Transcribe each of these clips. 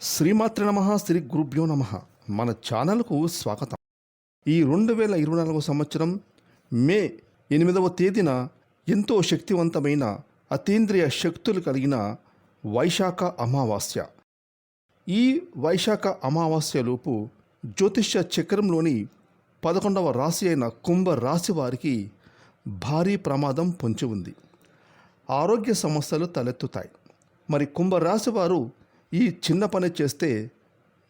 శ్రీమాత్రి నమ శ్రీ గురుభ్యో నమ. మన ఛానల్కు స్వాగతం. ఈ రెండు వేల ఇరవై నాలుగవ సంవత్సరం మే ఎనిమిదవ తేదీన ఎంతో శక్తివంతమైన అతీంద్రియ శక్తులు కలిగిన వైశాఖ అమావాస్య. ఈ వైశాఖ అమావాస్యలోపు జ్యోతిష్య చక్రంలోని పదకొండవ రాశి అయిన కుంభ రాశి వారికి భారీ ప్రమాదం పొంచి ఉంది. ఆరోగ్య సమస్యలు తలెత్తుతాయి. మరి కుంభరాశి వారు ఈ చిన్న పని చేస్తే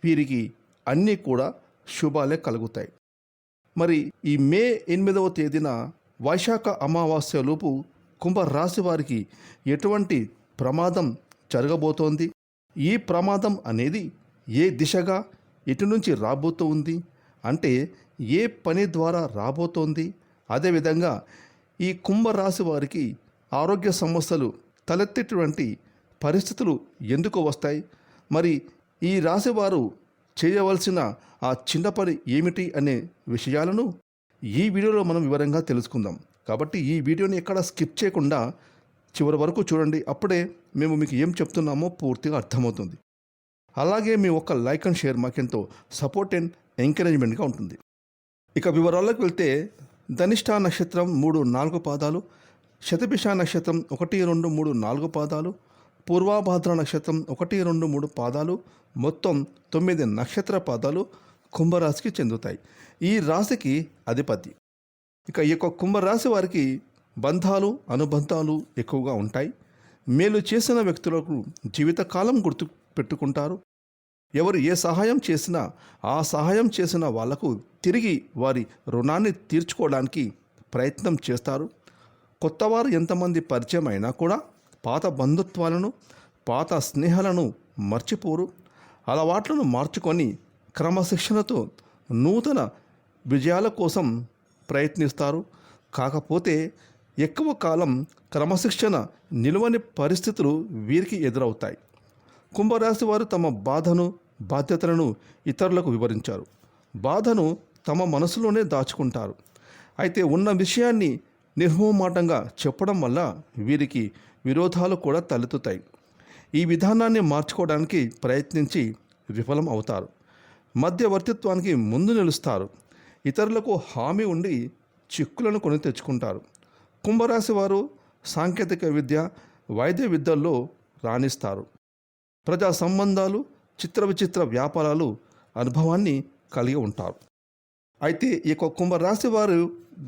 వీరికి అన్నీ కూడా శుభాలే కలుగుతాయి. మరి ఈ మే ఎనిమిదవ తేదీన వైశాఖ అమావాస్యలోపు కుంభరాశి వారికి ఎటువంటి ప్రమాదం జరగబోతోంది? ఈ ప్రమాదం అనేది ఏ దిశగా ఎటు నుంచి రాబోతోంది అంటే ఏ పని ద్వారా రాబోతోంది? అదేవిధంగా ఈ కుంభరాశి వారికి ఆరోగ్య సమస్యలు తలెత్తేటువంటి పరిస్థితులు ఎందుకు వస్తాయి? మరి ఈ రాశివారు చేయవలసిన ఆ చిన్న పని ఏమిటి అనే విషయాలను ఈ వీడియోలో మనం వివరంగా తెలుసుకుందాం. కాబట్టి ఈ వీడియోని ఎక్కడ స్కిప్ చేయకుండా చివరి వరకు చూడండి. అప్పుడే మేము మీకు ఏం చెప్తున్నామో పూర్తిగా అర్థమవుతుంది. అలాగే మీ ఒక్క లైక్ అండ్ షేర్ మాకెంతో సపోర్ట్ అండ్ ఎంకరేజ్మెంట్గా ఉంటుంది. ఇక వివరాల్లోకి వెళ్తే ధనిష్ఠా నక్షత్రం మూడు నాలుగు పాదాలు శతభిష నక్షత్రం ఒకటి రెండు మూడు నాలుగు పాదాలు పూర్వాభాద్ర నక్షత్రం ఒకటి రెండు మూడు పాదాలు మొత్తం తొమ్మిది నక్షత్ర పాదాలు కుంభరాశికి చెందుతాయి. ఈ రాశికి అధిపతి. ఇక ఈ యొక్క కుంభరాశి వారికి బంధాలు అనుబంధాలు ఎక్కువగా ఉంటాయి. మేలు చేసిన వ్యక్తులకు జీవితకాలం గుర్తు పెట్టుకుంటారు. ఎవరు ఏ సహాయం చేసినా ఆ సహాయం చేసిన వాళ్ళకు తిరిగి వారి రుణాన్ని తీర్చుకోవడానికి ప్రయత్నం చేస్తారు. కొత్తవారు ఎంతమంది పరిచయం అయినా కూడా పాత బంధుత్వాలను పాత స్నేహాలను మర్చిపోరు. అలవాట్లను మార్చుకొని క్రమశిక్షణతో నూతన విజయాల కోసం ప్రయత్నిస్తారు. కాకపోతే ఎక్కువ కాలం క్రమశిక్షణ నిలువని పరిస్థితులు వీరికి ఎదురవుతాయి. కుంభరాశి వారు తమ బాధను బాధ్యతలను ఇతరులకు వివరించారు. బాధను తమ మనసులోనే దాచుకుంటారు. అయితే ఉన్న విషయాన్ని నిర్మోమాటంగా చెప్పడం వల్ల వీరికి విరోధాలు కూడా తలెత్తుతాయి. ఈ విధానాన్ని మార్చుకోవడానికి ప్రయత్నించి విఫలం అవుతారు. మధ్యవర్తిత్వానికి ముందు నిలుస్తారు. ఇతరులకు హామీ ఉండి చిక్కులను కొని తెచ్చుకుంటారు. కుంభరాశి వారు సాంకేతిక విద్య వైద్య విద్యల్లో రాణిస్తారు. ప్రజా సంబంధాలు చిత్ర విచిత్ర వ్యాపారాలు అనుభవాన్ని కలిగి ఉంటారు. అయితే ఈ యొక్క కుంభరాశి వారు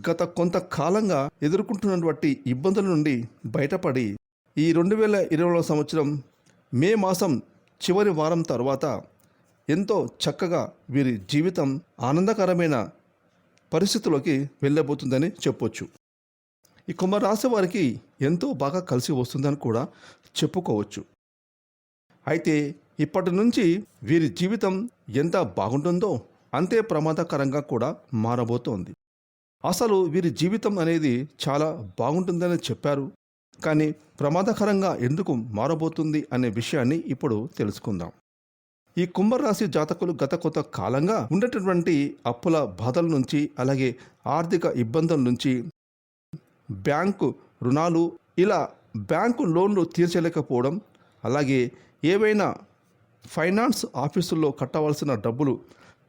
గత కొంతకాలంగా ఎదుర్కొంటున్నటువంటి ఇబ్బందుల నుండి బయటపడి ఈ రెండు వేల ఇరవై సంవత్సరం మే మాసం చివరి వారం తర్వాత ఎంతో చక్కగా వీరి జీవితం ఆనందకరమైన పరిస్థితుల్లోకి వెళ్ళబోతుందని చెప్పొచ్చు. ఈ కుంభరాశి వారికి ఎంతో బాగా కలిసి వస్తుందని కూడా చెప్పుకోవచ్చు. అయితే ఇప్పటి నుంచి వీరి జీవితం ఎంత బాగుంటుందో అంతే ప్రమాదకరంగా కూడా మారబోతోంది. అసలు వీరి జీవితం అనేది చాలా బాగుంటుందని చెప్పారు. కానీ ప్రమాదకరంగా ఎందుకు మారబోతుంది అనే విషయాన్ని ఇప్పుడు తెలుసుకుందాం. ఈ కుంభరాశి జాతకులు గత కొంత కాలంగా ఉండేటటువంటి అప్పుల బాధల నుంచి అలాగే ఆర్థిక ఇబ్బందుల నుంచి బ్యాంకు రుణాలు ఇలా బ్యాంకు లోన్లు తీర్చలేకపోవడం అలాగే ఏవైనా ఫైనాన్స్ ఆఫీసుల్లో కట్టవలసిన డబ్బులు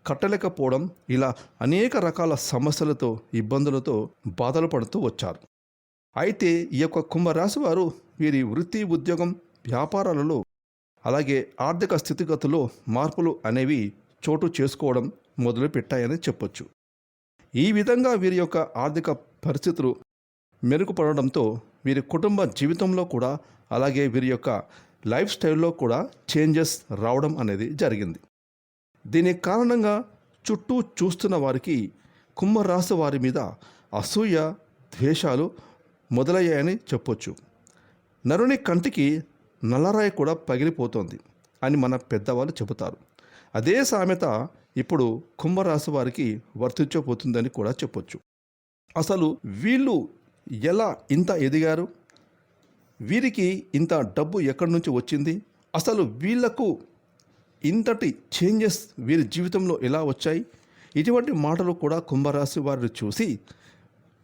కట్టలేకపోవడం ఇలా అనేక రకాల సమస్యలతో ఇబ్బందులతో బాధలు పడుతూ వచ్చారు. అయితే ఈ యొక్క కుంభరాశి వారు వీరి వృత్తి ఉద్యోగం వ్యాపారాలలో అలాగే ఆర్థిక స్థితిగతుల్లో మార్పులు అనేవి చోటు చేసుకోవడం మొదలుపెట్టాయని చెప్పొచ్చు. ఈ విధంగా వీరి యొక్క ఆర్థిక పరిస్థితులు మెరుగుపడడంతో వీరి కుటుంబ జీవితంలో కూడా అలాగే వీరి యొక్క లైఫ్ స్టైల్లో కూడా చేంజెస్ రావడం అనేది జరిగింది. దీనికి కారణంగా చుట్టూ చూస్తున్న వారికి కుంభరాశి వారి మీద అసూయ ద్వేషాలు మొదలయ్యాయని చెప్పొచ్చు. నరుని కంటికి నల్లరాయి కూడా పగిలిపోతోంది అని మన పెద్దవాళ్ళు చెబుతారు. అదే సామెత ఇప్పుడు కుంభరాశి వారికి వర్తించబోతుందని కూడా చెప్పొచ్చు. అసలు వీళ్ళు ఎలా ఇంత ఎదిగారు? వీరికి ఇంత డబ్బు ఎక్కడి నుంచి వచ్చింది? అసలు వీళ్ళకు ఇంతటి చేంజెస్ వీరి జీవితంలో ఎలా వచ్చాయి? ఇటువంటి మాటలు కూడా కుంభరాశి వారిని చూసి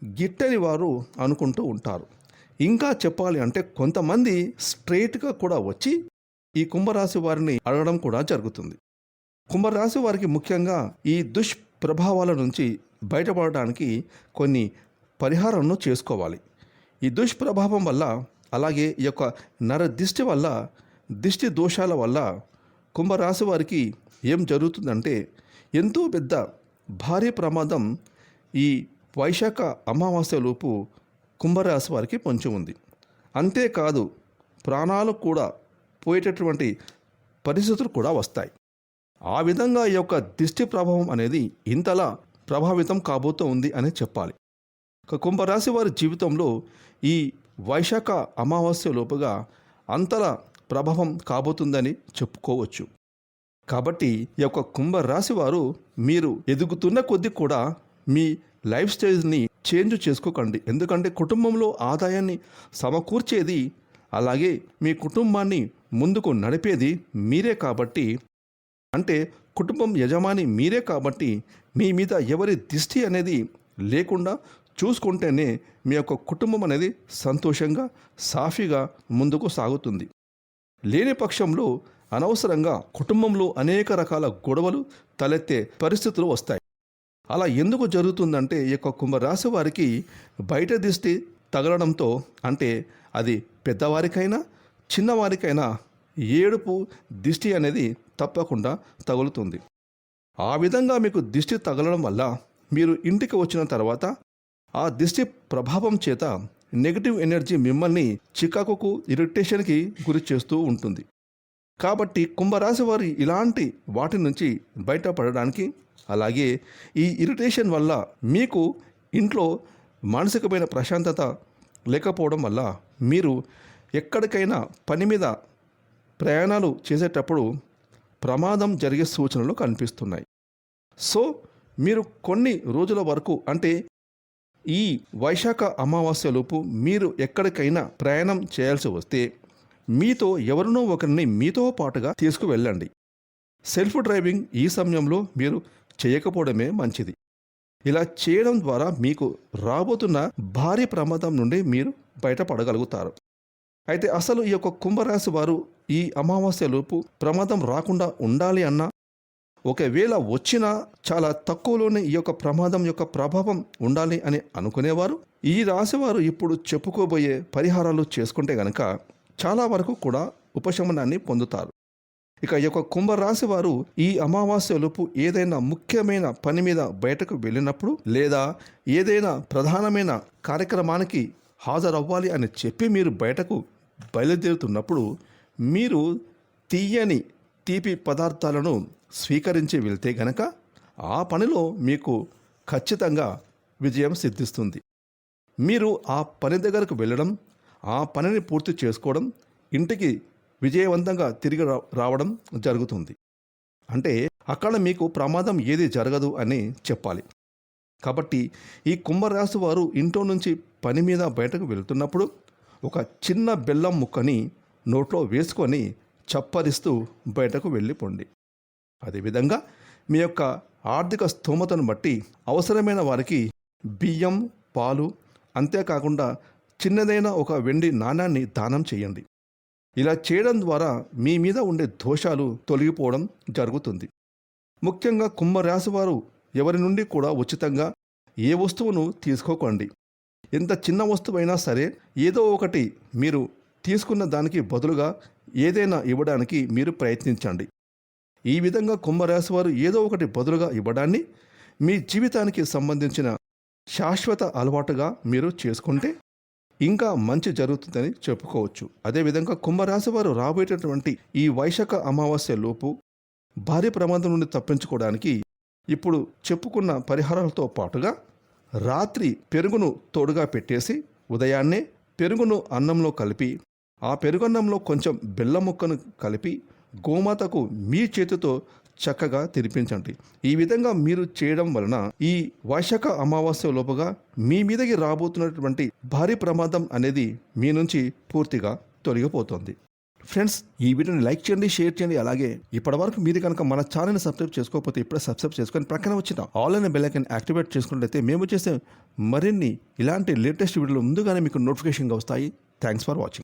గిట్టని వారు అనుకుంటూ ఉంటారు. ఇంకా చెప్పాలి అంటే కొంతమంది స్ట్రైట్గా కూడా వచ్చి ఈ కుంభరాశి వారిని అడగడం కూడా జరుగుతుంది. కుంభరాశి వారికి ముఖ్యంగా ఈ దుష్ప్రభావాల నుంచి బయటపడడానికి కొన్ని పరిహారాలను చేసుకోవాలి. ఈ దుష్ప్రభావం వల్ల అలాగే ఈ యొక్క నర దిష్టి వల్ల దిష్టి దోషాల వల్ల కుంభరాశి వారికి ఏం జరుగుతుందంటే ఎంతో పెద్ద భారీ ప్రమాదం ఈ వైశాఖ అమావాస్యలోపు కుంభరాశి వారికి పొంచి ఉంది. అంతేకాదు ప్రాణాలు కూడా పోయేటటువంటి పరిస్థితులు కూడా వస్తాయి. ఆ విధంగా ఈ యొక్క దిష్టి ప్రభావం అనేది ఇంతలా ప్రభావితం కాబోతూ ఉంది అని చెప్పాలి. కుంభరాశి వారి జీవితంలో ఈ వైశాఖ అమావాస్య లోపుగా అంతలా ప్రభావం కాబోతుందని చెప్పుకోవచ్చు. కాబట్టి ఈ యొక్క కుంభరాశి వారు మీరు ఎదుగుతున్న కొద్దీ కూడా మీ లైఫ్ స్టైల్ని చేంజ్ చేసుకోకండి. ఎందుకంటే కుటుంబంలో ఆదాయాన్ని సమకూర్చేది అలాగే మీ కుటుంబాన్ని ముందుకు నడిపేది మీరే కాబట్టి అంటే కుటుంబం యజమాని మీరే కాబట్టి మీ మీద ఎవరి దిష్టి అనేది లేకుండా చూసుకుంటేనే మీ యొక్క కుటుంబం అనేది సంతోషంగా సాఫీగా ముందుకు సాగుతుంది. లేని పక్షంలో అనవసరంగా కుటుంబంలో అనేక రకాల గొడవలు తలెత్తే పరిస్థితులు వస్తాయి. అలా ఎందుకు జరుగుతుందంటే ఈ యొక్క కుంభరాశి వారికి బయట దిష్టి తగలడంతో అంటే అది పెద్దవారికైనా చిన్నవారికైనా ఏడుపు దిష్టి అనేది తప్పకుండా తగులుతుంది. ఆ విధంగా మీకు దిష్టి తగలడం వల్ల మీరు ఇంటికి వచ్చిన తర్వాత ఆ దిష్టి ప్రభావం చేత నెగిటివ్ ఎనర్జీ మిమ్మల్ని చికాకుకు ఇరిటేషన్కి గురి చేస్తూ ఉంటుంది. కాబట్టి కుంభరాశి వారి ఇలాంటి వాటి నుంచి బయటపడడానికి అలాగే ఈ ఇరిటేషన్ వల్ల మీకు ఇంట్లో మానసికమైన ప్రశాంతత లేకపోవడం వల్ల మీరు ఎక్కడికైనా పని మీద ప్రయాణాలు చేసేటప్పుడు ప్రమాదం జరిగే సూచనలు కనిపిస్తున్నాయి. సో మీరు కొన్ని రోజుల వరకు అంటే ఈ వైశాఖ అమావాస్యలోపు మీరు ఎక్కడికైనా ప్రయాణం చేయాల్సి వస్తే మీతో ఎవరినో ఒకరిని మీతో పాటుగా తీసుకువెళ్ళండి. సెల్ఫ్ డ్రైవింగ్ ఈ సమయంలో మీరు చేయకపోవడమే మంచిది. ఇలా చేయడం ద్వారా మీకు రాబోతున్న భారీ ప్రమాదం నుండి మీరు బయటపడగలుగుతారు. అయితే అసలు ఈ యొక్క కుంభరాశి వారు ఈ అమావాస్యలోపు ప్రమాదం రాకుండా ఉండాలి అన్నా ఒకవేళ వచ్చినా చాలా తక్కువలోనే ఈ యొక్క ప్రమాదం యొక్క ప్రభావం ఉండాలి అని అనుకునేవారు. ఈ రాశివారు ఇప్పుడు చెప్పుకోబోయే పరిహారాలు చేసుకుంటే గనక చాలా వరకు కూడా ఉపశమనాన్ని పొందుతారు. ఇక ఈ యొక్క కుంభరాశి వారు ఈ అమావాస్యలోపు ఏదైనా ముఖ్యమైన పని మీద బయటకు వెళ్ళినప్పుడు లేదా ఏదైనా ప్రధానమైన కార్యక్రమానికి హాజరవ్వాలి అని చెప్పి మీరు బయటకు బయలుదేరుతున్నప్పుడు మీరు తీయని తీపి పదార్థాలను స్వీకరించి వెళ్తే గనక ఆ పనిలో మీకు ఖచ్చితంగా విజయం సిద్ధిస్తుంది. మీరు ఆ పని దగ్గరకు వెళ్ళడం ఆ పనిని పూర్తి చేసుకోవడం ఇంటికి విజయవంతంగా తిరిగి రా- రావడం జరుగుతుంది. అంటే అక్కడ మీకు ప్రమాదం ఏది జరగదు అని చెప్పాలి. కాబట్టి ఈ కుంభరాశి వారు ఇంట్లో నుంచి పని మీద బయటకు వెళ్తున్నప్పుడు ఒక చిన్న బెల్లం ముక్కని నోట్లో వేసుకొని చప్పరిస్తూ బయటకు వెళ్ళిపోండి. అదేవిధంగా మీ యొక్క ఆర్థిక స్తోమతను బట్టి అవసరమైన వారికి బియ్యం పాలు అంతేకాకుండా చిన్నదైన ఒక వెండి నాణాన్ని దానం చేయండి. ఇలా చేయడం ద్వారా మీ మీద ఉండే దోషాలు తొలగిపోవడం జరుగుతుంది. ముఖ్యంగా కుంభరాశి వారు ఎవరి నుండి కూడా ఉచితంగా ఏ వస్తువును తీసుకోకండి. ఎంత చిన్న వస్తువైనా సరే ఏదో ఒకటి మీరు తీసుకున్న దానికి బదులుగా ఏదైనా ఇవ్వడానికి మీరు ప్రయత్నించండి. ఈ విధంగా కుంభరాశి వారు ఏదో ఒకటి బదులుగా ఇవ్వడాన్ని మీ జీవితానికి సంబంధించిన శాశ్వత అలవాటుగా మీరు చేసుకుంటే ఇంకా మంచి జరుగుతుందని చెప్పుకోవచ్చు. అదేవిధంగా కుంభరాశి వారు రాబోయేటటువంటి ఈ వైశాఖ అమావాస్య లోపు భారీ ప్రమాదం నుండి తప్పించుకోవడానికి ఇప్పుడు చెప్పుకున్న పరిహారాలతో పాటుగా రాత్రి పెరుగును తోడుగా పెట్టేసి ఉదయాన్నే పెరుగును అన్నంలో కలిపి ఆ పెరుగన్నంలో కొంచెం బెల్లం ముక్కను కలిపి గోమాతకు మీ చేతితో చక్కగా తినిపించండి. ఈ విధంగా మీరు చేయడం వలన ఈ వైశాఖ అమావాస్య లోపుగా మీ మీదకి రాబోతున్నటువంటి భారీ ప్రమాదం అనేది మీ నుంచి పూర్తిగా తొలగిపోతుంది. ఫ్రెండ్స్ ఈ వీడియోని లైక్ చేయండి షేర్ చేయండి. అలాగే ఇప్పటివరకు మీరు కనుక మన ఛానల్ని సబ్స్క్రైబ్ చేసుకోకపోతే ఇప్పుడే సబ్స్క్రైబ్ చేసుకొని ప్రక్కన వచ్చిన ఆల్ అనే యాక్టివేట్ చేసుకున్నట్లయితే మేము చేసే మరిన్ని ఇలాంటి లేటెస్ట్ వీడియోలు ముందుగానే మీకు నోటిఫికేషన్గా వస్తాయి. Thanks for watching